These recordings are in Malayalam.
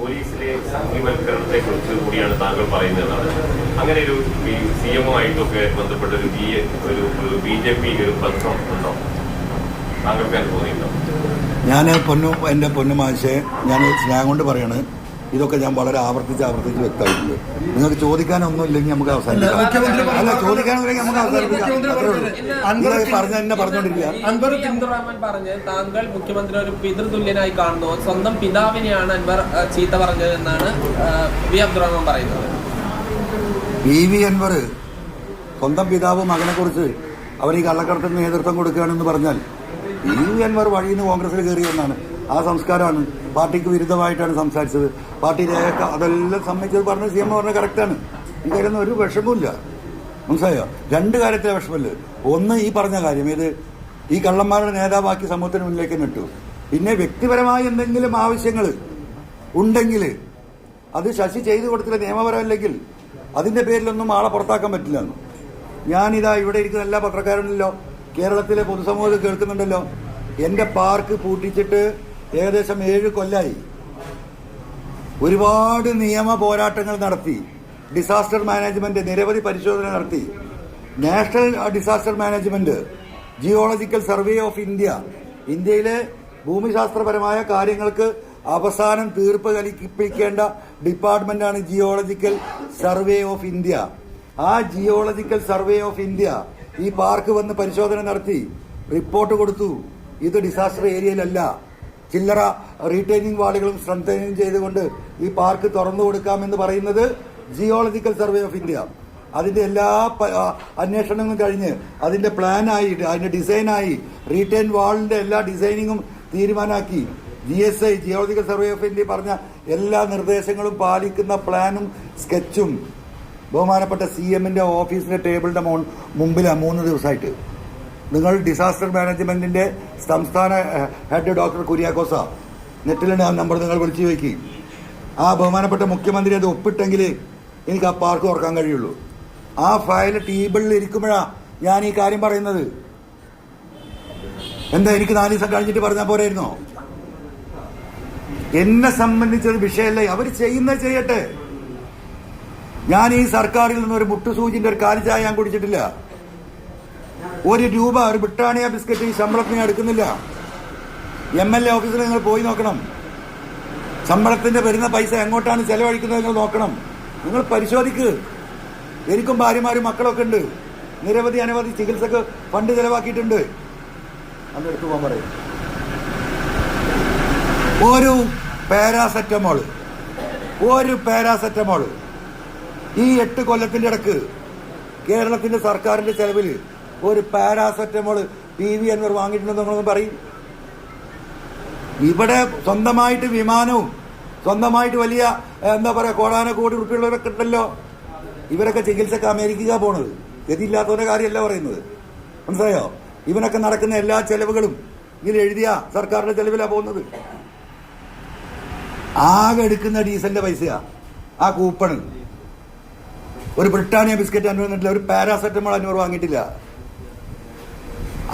പോലീസിലെ സംഘീവൽക്കരണത്തെ കുറിച്ച് കൂടിയാണ് താങ്കൾ പറയുന്നതാണ് അങ്ങനെ ഒരു സി എം ഒ ആയിട്ടൊക്കെ ബന്ധപ്പെട്ട ഒരു ബി ഒരു ബി ജെ പി ഒരു ബന്ധം ഉണ്ടോ? താങ്കൾക്ക് അനുഭവം ഞാൻ പൊന്നു എന്റെ പൊന്നു മാഷെ ഞാൻ സ്നേഹം കൊണ്ട് പറയാണ്. ഇതൊക്കെ ഞാൻ വളരെ ആവർത്തിച്ച് ആവർത്തിച്ച് വ്യക്തമായിട്ടുണ്ട് നിങ്ങൾക്ക് ചോദിക്കാനൊന്നും ഇല്ലെങ്കിൽ നമുക്ക് അവസാനിപ്പിക്കാം അല്ല ചോദിക്കാനൊന്നുമില്ലെങ്കിൽ നമുക്ക് അവസാനിപ്പിക്കാം. പറഞ്ഞ എന്നെ പറഞ്ഞോണ്ടിരിക്കുക. അൻവർ അബ്ദുറഹ്മാൻ പറഞ്ഞ് താങ്കൾ മുഖ്യമന്ത്രി ഒരു പിതൃതുല്യനായി കാണുന്നു. സ്വന്തം പിതാവിനെയാണ് അൻവർ ചീത്ത പറഞ്ഞത് എന്നാണ് വി. അബ്ദുറഹ്മാൻ പറയുന്നത്. P V. അൻവർ സ്വന്തം പിതാവ് മകനെ കുറിച്ച് അവർ ഈ കള്ളക്കടത്തിന് നേതൃത്വം കൊടുക്കുകയാണെന്ന് പറഞ്ഞാൽ പി വി. അൻവർ വഴിയിൽ നിന്ന് കോൺഗ്രസിൽ കയറി എന്നാണ് ആ സംസ്കാരമാണ്. പാർട്ടിക്ക് വിരുദ്ധമായിട്ടാണ് സംസാരിച്ചത്. പാർട്ടി രേഖ അതെല്ലാം സമ്മതിച്ചത് പറഞ്ഞ സി എം പറഞ്ഞ കറക്റ്റാണ്. കാര്യം ഒരു വിഷമമില്ല മനസ്സിലായോ? രണ്ട് കാര്യത്തിലെ വിഷമമില്ല ഒന്ന് ഈ പറഞ്ഞ കാര്യം. ഇത് ഈ കള്ളന്മാരുടെ നേതാവാക്കി സമൂഹത്തിന് മുന്നിലേക്ക് നിട്ടു പിന്നെ വ്യക്തിപരമായ എന്തെങ്കിലും ആവശ്യങ്ങൾ ഉണ്ടെങ്കിൽ അത് ശശി ചെയ്തു കൊടുത്തില്ല നിയമപരമല്ലെങ്കിൽ അതിന്റെ പേരിലൊന്നും ആളെ പുറത്താക്കാൻ പറ്റില്ല എന്ന്. ഞാനിതാ ഇവിടെ ഇരിക്കുന്ന എല്ലാ പത്രക്കാരുണ്ടല്ലോ. കേരളത്തിലെ പൊതുസമൂഹത്തിൽ കേൾക്കുന്നുണ്ടല്ലോ. എന്റെ പാർക്ക് പൂട്ടിച്ചിട്ട് ഏകദേശം ഏഴ് കൊല്ലായി. ഒരുപാട് നിയമ പോരാട്ടങ്ങൾ നടത്തി. ഡിസാസ്റ്റർ മാനേജ്മെന്റ് നിരവധി പരിശോധന നടത്തി. National disaster management geological survey of India ഇന്ത്യയിലെ ഭൂമിശാസ്ത്രപരമായ കാര്യങ്ങൾക്ക് അവസാനം തീർപ്പ് കലിപ്പിക്കേണ്ട ഡിപ്പാർട്ട്മെന്റാണ് ജിയോളജിക്കൽ സർവേ ഓഫ് ഇന്ത്യ ആ ജിയോളജിക്കൽ സർവേ ഓഫ് ഇന്ത്യ ഈ പാർക്ക് വന്ന് പരിശോധന നടത്തി. റിപ്പോർട്ട് കൊടുത്തു. ഇത് ഡിസാസ്റ്റർ ഏരിയയിലല്ല ചില്ലറ റീറ്റെയിനിങ് വാളുകളും സ്ട്രെങ്തനിങ് ചെയ്തുകൊണ്ട് ഈ പാർക്ക് തുറന്നു കൊടുക്കാമെന്ന് പറയുന്നത് ജിയോളജിക്കൽ സർവേ ഓഫ് ഇന്ത്യ അതിന്റെ എല്ലാ അന്വേഷണങ്ങളും കഴിഞ്ഞ് അതിന്റെ പ്ലാനായി അതിന്റെ ഡിസൈനായി റീറ്റെയിൻ വാളിന്റെ എല്ലാ ഡിസൈനിങ്ങും തീരുമാനമാക്കി G S I geological survey of India പറഞ്ഞ എല്ലാ നിർദ്ദേശങ്ങളും പാലിക്കുന്ന പ്ലാനും സ്കെച്ചും ബഹുമാനപ്പെട്ട സി എമ്മിന്റെ ഓഫീസിന്റെ ടേബിളിന്റെ മോൺ മുമ്പിലാണ് മൂന്ന് ദിവസമായിട്ട്. നിങ്ങൾ ഡിസാസ്റ്റർ മാനേജ്മെന്റിന്റെ സംസ്ഥാന ഹെഡ് ഡോക്ടർ കുര്യാക്കോസ നെറ്റിലുണ്ട് ആ നമ്പർ നിങ്ങൾ വിളിച്ചു ചോദിക്കും. ആ ബഹുമാനപ്പെട്ട മുഖ്യമന്ത്രി അത് ഒപ്പിട്ടെങ്കിൽ എനിക്ക് ആ പാർക്ക് ഓർക്കാൻ കഴിയുള്ളൂ. ആ ഫയൽ ടേബിളിൽ ഇരിക്കുമ്പോഴാണ് ഞാൻ ഈ കാര്യം പറയുന്നത്. എന്താ എനിക്ക് നാല് ദിവസം കഴിഞ്ഞിട്ട് പറഞ്ഞാൽ പോരായിരുന്നോ? എന്നെ സംബന്ധിച്ചൊരു വിഷയമല്ല? അവർ ചെയ്യുന്നത് ചെയ്യട്ടെ. ഞാൻ ഈ സർക്കാരിൽ നിന്ന് ഒരു മുട്ടുസൂചിന്റെ ഒരു കാലിച്ചായ ചായ ഞാൻ കുടിച്ചിട്ടില്ല. ഒരു രൂപ ഒരു ബ്രിട്ടാനിയ ബിസ്ക്കറ്റ് ഈ ശമ്പളത്തിന് എടുക്കുന്നില്ല. എം എൽ എ ഓഫീസിൽ നിങ്ങൾ പോയി നോക്കണം. ശമ്പളത്തിന്റെ വരുന്ന പൈസ എങ്ങോട്ടാണ് ചെലവഴിക്കുന്നത് നിങ്ങൾ നോക്കണം. നിങ്ങൾ പരിശോധിക്ക്. എനിക്കും ഭാര്യമാരും മക്കളൊക്കെ ഉണ്ട്. നിരവധി അനവധി ചികിത്സക്ക് ഫണ്ട് ചെലവാക്കിയിട്ടുണ്ട്. അന്ന് എടുത്തു പോകാൻ പറയും. ഒരു പാരാസെറ്റമോൾ ഒരു പാരാസെറ്റമോൾ ഈ എട്ട് കൊല്ലത്തിന്റെ ഇടയ്ക്ക് കേരളത്തിന്റെ സർക്കാരിന്റെ ചെലവിൽ ഒരു പാരാസെറ്റമോൾ പി വി അൻവർ വാങ്ങിയിട്ടുണ്ടെന്ന് പറയും. ഇവിടെ സ്വന്തമായിട്ട് വിമാനവും സ്വന്തമായിട്ട് വലിയ എന്താ പറയാ കോടാന കോടി റുപ്യുള്ളവരൊക്കെ ഉണ്ടല്ലോ. ഇവരൊക്കെ ചികിത്സക്ക് അമേരിക്ക പോണത്. ഗതിയില്ലാത്തവരുടെ കാര്യമല്ല പറയുന്നത്. മനസ്സിലായോ? ഇവനൊക്കെ നടക്കുന്ന എല്ലാ ചെലവുകളും ഇതിൽ എഴുതിയ സർക്കാരിന്റെ ചെലവിലാ പോകുന്നത്. ആകെ എടുക്കുന്ന ഡീസലിന്റെ പൈസയാ ആ കൂപ്പണ്. ഒരു ബ്രിട്ടാനിയ ബിസ്ക്കറ്റ് അനുഭവം ഒരു പാരാസെറ്റമോൾ അനുഭവം വാങ്ങിയിട്ടില്ല.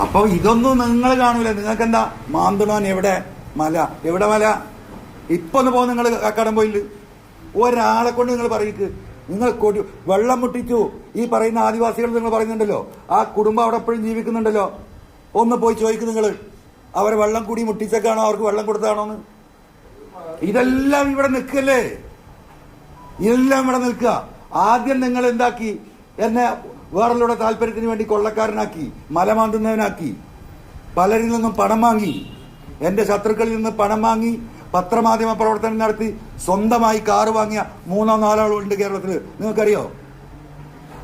അപ്പൊ ഇതൊന്നും നിങ്ങൾ കാണൂല. നിങ്ങൾക്ക് എന്താ മാന്തുണോൻ എവിടെ? മല. എവിടെ മല? ഇപ്പൊ ഒന്ന് പോകുന്ന നിങ്ങൾ കടം പോയില്ല. ഒരാളെ കൊണ്ട് നിങ്ങൾ പറയിക്ക്. നിങ്ങൾ കൊടി വെള്ളം മുട്ടിച്ചു. ഈ പറയുന്ന ആദിവാസികൾ നിങ്ങൾ പറയുന്നുണ്ടല്ലോ. ആ കുടുംബം അവിടെ എപ്പോഴും ജീവിക്കുന്നുണ്ടല്ലോ. ഒന്ന് പോയി ചോദിക്കും നിങ്ങൾ അവരെ വെള്ളം കൂടി മുട്ടിച്ചൊക്കെയാണോ അവർക്ക് വെള്ളം കൊടുത്താണോ എന്ന്. ഇതെല്ലാം ഇവിടെ നിൽക്കല്ലേ? ഇതെല്ലാം ഇവിടെ നിൽക്കുക. ആദ്യം നിങ്ങൾ എന്താക്കി? എന്നെ വേറെല്ലുടെ താല്പര്യത്തിന് വേണ്ടി കൊള്ളക്കാരനാക്കി മലമാന്തുന്നവനാക്കി പലരിൽ നിന്നും പണം വാങ്ങി എന്റെ ശത്രുക്കളിൽ നിന്ന് പണം വാങ്ങി പത്രമാധ്യമ പ്രവർത്തനം നടത്തി സ്വന്തമായി കാറ് വാങ്ങിയ മൂന്നോ നാലോ ഉണ്ട് കേരളത്തിൽ. നിങ്ങൾക്കറിയോ?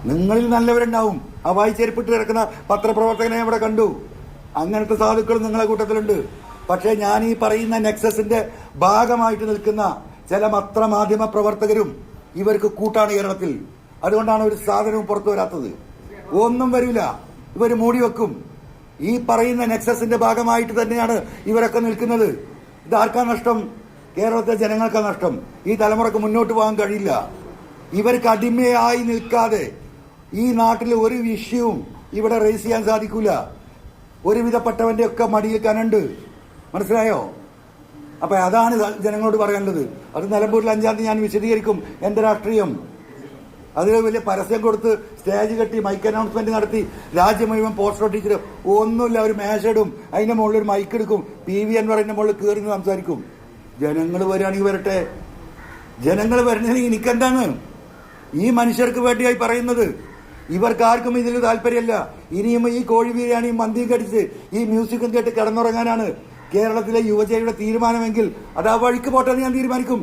നിങ്ങളിൽ നല്ലവരുണ്ടാവും. ആ വായിച്ചേരിപ്പിട്ട് കിടക്കുന്ന പത്രപ്രവർത്തകനെ ഇവിടെ കണ്ടു. അങ്ങനത്തെ സാധുക്കൾ നിങ്ങളെ കൂട്ടത്തിലുണ്ട്. പക്ഷേ ഞാൻ ഈ പറയുന്ന നെക്സസിന്റെ ഭാഗമായിട്ട് നിൽക്കുന്ന ചില പത്രമാധ്യമ പ്രവർത്തകരും ഇവർക്ക് കൂട്ടാണ് കേരളത്തിൽ. അതുകൊണ്ടാണ് ഒരു സാധനവും പുറത്തു വരാത്തത്. ഒന്നും വരില്ല. ഇവർ മൂടി വെക്കും. ഈ പറയുന്ന നെക്സസിന്റെ ഭാഗമായിട്ട് തന്നെയാണ് ഇവരൊക്കെ നിൽക്കുന്നത്. ഇത് ആർക്കാ നഷ്ടം? കേരളത്തിലെ ജനങ്ങൾക്ക് നഷ്ടം. ഈ തലമുറയ്ക്ക് മുന്നോട്ട് പോകാൻ കഴിയില്ല. ഇവർക്ക് അടിമയായി നിൽക്കാതെ ഈ നാട്ടിൽ ഒരു വിഷയവും ഇവിടെ റേസ് ചെയ്യാൻ സാധിക്കൂല. ഒരുവിധപ്പെട്ടവന്റെ ഒക്കെ മടിയിൽ കനുണ്ട്. മനസ്സിലായോ? അപ്പൊ അതാണ് ജനങ്ങളോട് പറയാനുള്ളത്. അത് നിലമ്പൂരിൽ അഞ്ചാം തീയതി ഞാൻ വിശദീകരിക്കും. എന്റെ രാഷ്ട്രീയം. അതിൽ വലിയ പരസ്യം കൊടുത്ത് സ്റ്റേജ് കെട്ടി മൈക്ക് അനൗൺസ്മെന്റ് നടത്തി. രാജ്യം മുഴുവൻ പോസ്റ്റർ ഒട്ടിച്ചിട്ട് ഒന്നുമില്ല ഒരു മേശയിടും അതിന്റെ മുകളിൽ ഒരു മൈക്ക് എടുക്കും. പി വി അൻവറിന്റെ മുകളിൽ കയറി സംസാരിക്കും. ജനങ്ങൾ വരികയാണെങ്കിൽ വരട്ടെ. ജനങ്ങൾ വരുന്നത് എനിക്കെന്താണ് ഈ മനുഷ്യർക്ക് വേണ്ടിയായി പറയുന്നത്. ഇവർക്ക് ആർക്കും ഇതിൽ താല്പര്യമല്ല. ഇനിയും ഈ കോഴി ബിരിയാണിയും മന്തിയും കടിച്ച് ഈ മ്യൂസിക്കും കേട്ട് കിടന്നുറങ്ങാനാണ് കേരളത്തിലെ യുവജയുടെ തീരുമാനമെങ്കിൽ അത് ആ വഴിക്ക് പോട്ടെന്ന് ഞാൻ തീരുമാനിക്കും.